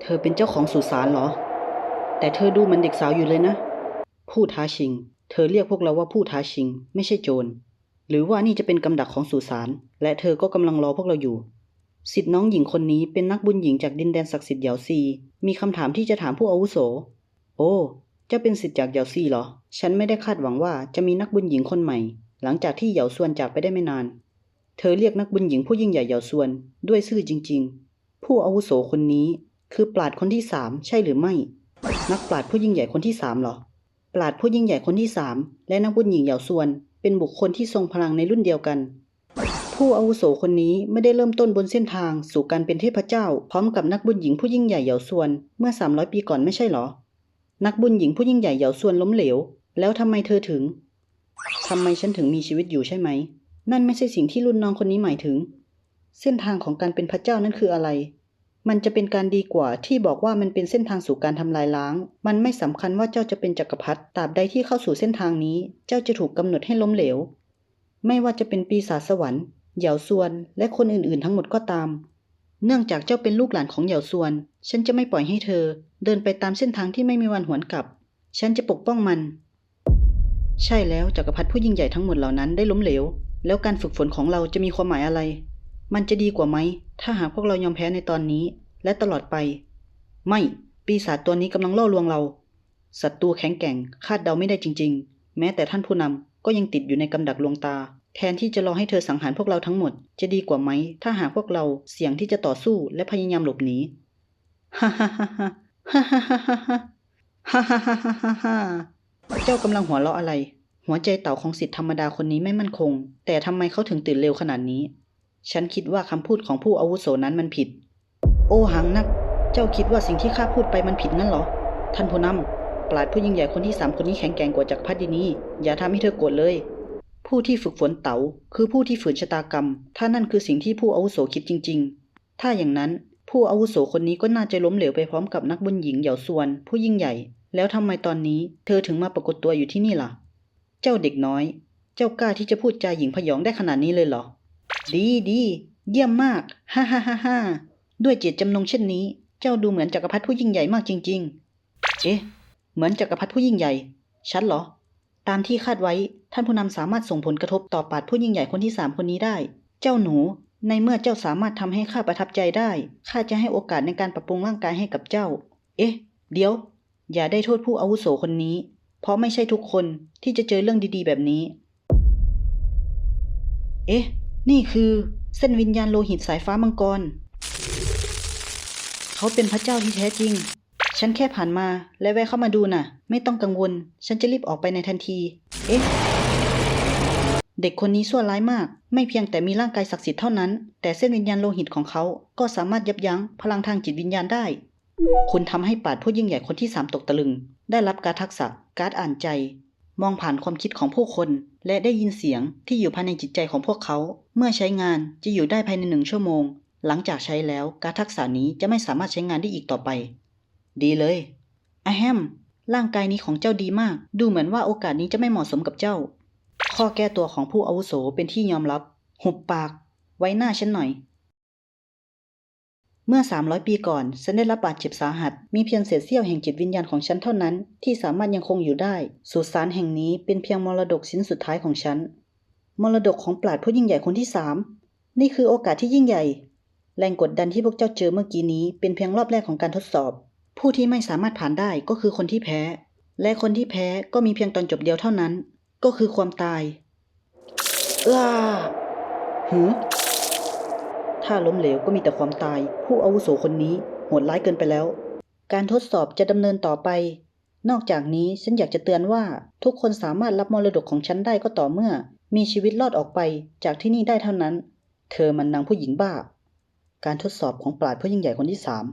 เธอเป็นเจ้าของสุสานเหรอ แต่เธอดูเหมันเด็กสาวอยู่เลยนะ ผู้ท้าชิง เธอเรียกพวกเราว่าผู้ท้าชิง ไม่ใช่โจร หรือว่านี่จะเป็นกำดักของสุสาน และเธอก็กำลังรอพวกเราอยู่สิทธิ์น้องหญิงคนนี้เป็นนักบุญหญิงจากดินแดนศักดิ์สิทธิ์เหยาซี มีคำถามที่จะถามผู้อาวุโส โอ้เจ้าเป็นสิทธิ์จากเหยาซีเหรอ ฉันไม่ได้คาดหวังว่าจะมีนักบุญหญิงคนใหม่ หลังจากที่เหยาซวนจากไปได้ไม่นาน เธอเรียกนักบุญหญิงผู้ยิ่งใหญ่เหยาซวนด้วยชื่อจริง ๆ ผู้อาวุโสคนนี้ คือปราดคนที่สามใช่หรือไม่ นักปราดผู้ยิ่งใหญ่คนที่สามเหรอ ปราดผู้ยิ่งใหญ่คนที่สามและนักบุญหญิงเหยาซวน เป็นบุคคลที่ทรงพลังในรุ่นเดียวกัน ผู้อาวุโสคนนี้ไม่ได้เริ่มต้นบนเส้นทางสู่การเป็นเทพเจ้า พร้อมกับนักบุญหญิงผู้ยิ่งใหญ่เหยาซวนเมื่อ 300 ปีก่อนไม่ใช่เหรอ นักบุญหญิงผู้ยิ่งใหญ่เหยาซวนล้มเหลว แล้วทำไมเธอถึงทำไมฉันถึงมีชีวิตอยู่ใช่ไหม นั่นไม่ใช่สิ่งที่รุ่นน้องคนนี้หมายถึง เส้นทางของการเป็นพระเจ้านั้นคืออะไร มันจะเป็นการดีกว่าที่บอกว่ามันเป็นเส้นทางสู่การทำลายล้าง มันไม่สำคัญว่าเจ้าจะเป็นจักรพรรดิตราบใดที่เข้าสู่เส้นทางนี้ เจ้าจะถูกกำหนดให้ล้มเหลว ไม่ว่าจะเป็นปีศาจสวรรค์เหยาซวน และคนอื่นๆ ทั้งหมดก็ตาม เนื่องจากเจ้าเป็นลูกหลานของเหยาซวน ฉันจะไม่ปล่อยให้เธอ เดินไปตามเส้นทางที่ไม่มีวันหวนกลับ ฉันจะปกป้องมัน ใช่แล้วจักรพรรดิผู้ยิ่งใหญ่ทั้งหมดเหล่านั้นได้ล้มเหลว แล้วการฝึกฝนของเราจะมีความหมายอะไร มันจะดีกว่าไหม ถ้าหากพวกเรายอมแพ้ในตอนนี้ และตลอดไป ไม่ปีศาจตัวนี้กำลังล่อลวงเราศัตรูแข็งแกร่ง คาดเดาไม่ได้จริง ๆ แม้แต่ท่านผู้นำก็ยังติดอยู่ในกำดักลวงตา แทนที่จะรอให้เธอสังหารพวกเราทั้งหมด จะดีกว่าไหม ถ้าหากพวกเราเสี่ยงที่จะต่อสู้และพยายามหลบหนีฮ่าฮ่าฮ่าฮ่าฮ่าฮ่าฮ่าฮ่าฮ่าฮ่าฮ่าฮ่าฮ่าเจ้ากำลังหัวเราะอะไร หัวใจเต่าของสิทธิธรรมดาคนนี้ไม่มั่นคง แต่ทำไมเขาถึงตื่นเร็วขนาดนี้ ฉันคิดว่าคำพูดของผู้อาวุโสนั้นมันผิด โอหังนัก เจ้าคิดว่าสิ่งที่ข้าพูดไปมันผิดงั้นเหรอ ท่านผู้นำปราดผู้ยิ่งใหญ่คนที่สามคนนี้แข็งแกร่งกว่าจักรพรรดินีอย่าทำให้เธอโกรธเลย ผู้ที่ฝึกฝนเต๋า คือผู้ที่ฝืนชะตากรรม ถ้านั่นคือสิ่งที่ผู้อาวุโสคิดจริง ๆ ถ้าอย่างนั้นผู้อาวุโสคนนี้ก็น่าจะล้มเหลวไปพร้อมกับนักบุญหญิงเหยาซวน ผู้ยิ่งใหญ่ แล้วทำไมตอนนี้ เธอถึงมาปรากฏตัวอยู่ที่นี่ล่ะ เจ้าเด็กน้อย เจ้ากล้าที่จะพูดจาหญิงพยองได้ขนาดนี้เลยเหรอ ดีดีเยี่ยมมากฮ่าฮ่าฮ่าฮ่าด้วยเจตจำนงเช่นนี้ เจ้าดูเหมือนจักรพรรดิผู้ยิ่งใหญ่มากจริง ๆ เอ๊ะ เหมือนจักรพรรดิผู้ยิ่งใหญ่ ฉันเหรอ ตามที่คาดไว้ ท่านผู้นำสามารถส่งผลกระทบต่อปราดผู้ยิ่งใหญ่คนที่สามคนนี้ได้ เจ้าหนู ในเมื่อเจ้าสามารถทำให้ข้าประทับใจได้ ข้าจะให้โอกาสในการปรับปรุงร่างกายให้กับเจ้า เอ๊ะ เดี๋ยว อย่าได้โทษผู้อาวุโสคนนี้ เพราะไม่ใช่ทุกคนที่จะเจอเรื่องดีๆ แบบนี้ เอ๊ะ นี่คือเส้นวิญญาณโลหิตสายฟ้ามังกร เขาเป็นพระเจ้าที่แท้จริง ฉันแค่ผ่านมาและแวะเข้ามาดูน่ะ ไม่ต้องกังวล ฉันจะรีบออกไปในทันที เอ๊ะ เด็กคนนี้ชั่วร้ายมาก ไม่เพียงแต่มีร่างกายศักดิ์สิทธิ์เท่านั้น แต่เส้นวิญญาณโลหิตของเขาก็สามารถยับยั้งพลังทางจิตวิญญาณได้ คุณทำให้ปาดผู้ยิ่งใหญ่คนที่สามตกตะลึง ได้รับการทักษะการอ่านใจ มองผ่านความคิดของผู้คน และได้ยินเสียงที่อยู่ภายในจิตใจของพวกเขา เมื่อใช้งานจะอยู่ได้ภายในหนึ่งชั่วโมง หลังจากใช้แล้วการทักษะนี้จะไม่สามารถใช้งานได้อีกต่อไป ดีเลยอะแฮมร่างกายนี้ของเจ้าดีมาก ดูเหมือนว่าโอกาสนี้จะไม่เหมาะสมกับเจ้า ข้อแก้ตัวของผู้อาวุโสเป็นที่ยอมรับ หุบปาก ไว้หน้าฉันหน่อย เมื่อ 300 ปีก่อน ฉันได้รับบาดเจ็บสาหัส มีเพียงเศษเสี้ยวแห่งจิตวิญญาณของฉันเท่านั้น ที่สามารถยังคงอยู่ได้ สุสานแห่งนี้เป็นเพียงมรดกชิ้นสุดท้ายของฉัน มรดกของปราดผู้ยิ่งใหญ่คนที่สามนี่คือโอกาสที่ยิ่งใหญ่ แรงกดดันที่พวกเจ้าเจอเมื่อกี้นี้ เป็นเพียงรอบแรกของการทดสอบ ผู้ที่ไม่สามารถผ่านได้ก็คือคนที่แพ้ และคนที่แพ้ก็มีเพียงตอนจบเดียวเท่านั้น ก็คือความตายอ้าหือ ถ้าล้มเหลวก็มีแต่ความตาย ผู้อาวุโสคนนี้โหดร้ายเกินไปแล้ว การทดสอบจะดำเนินต่อไป นอกจากนี้ฉันอยากจะเตือนว่าทุกคนสามารถรับมรดกของฉันได้ก็ต่อเมื่อ มีชีวิตรอดออกไปจากที่นี่ได้เท่านั้น เธอมันนางผู้หญิงบ้า การทดสอบของปราดผู้ยิ่งใหญ่คนที่สาม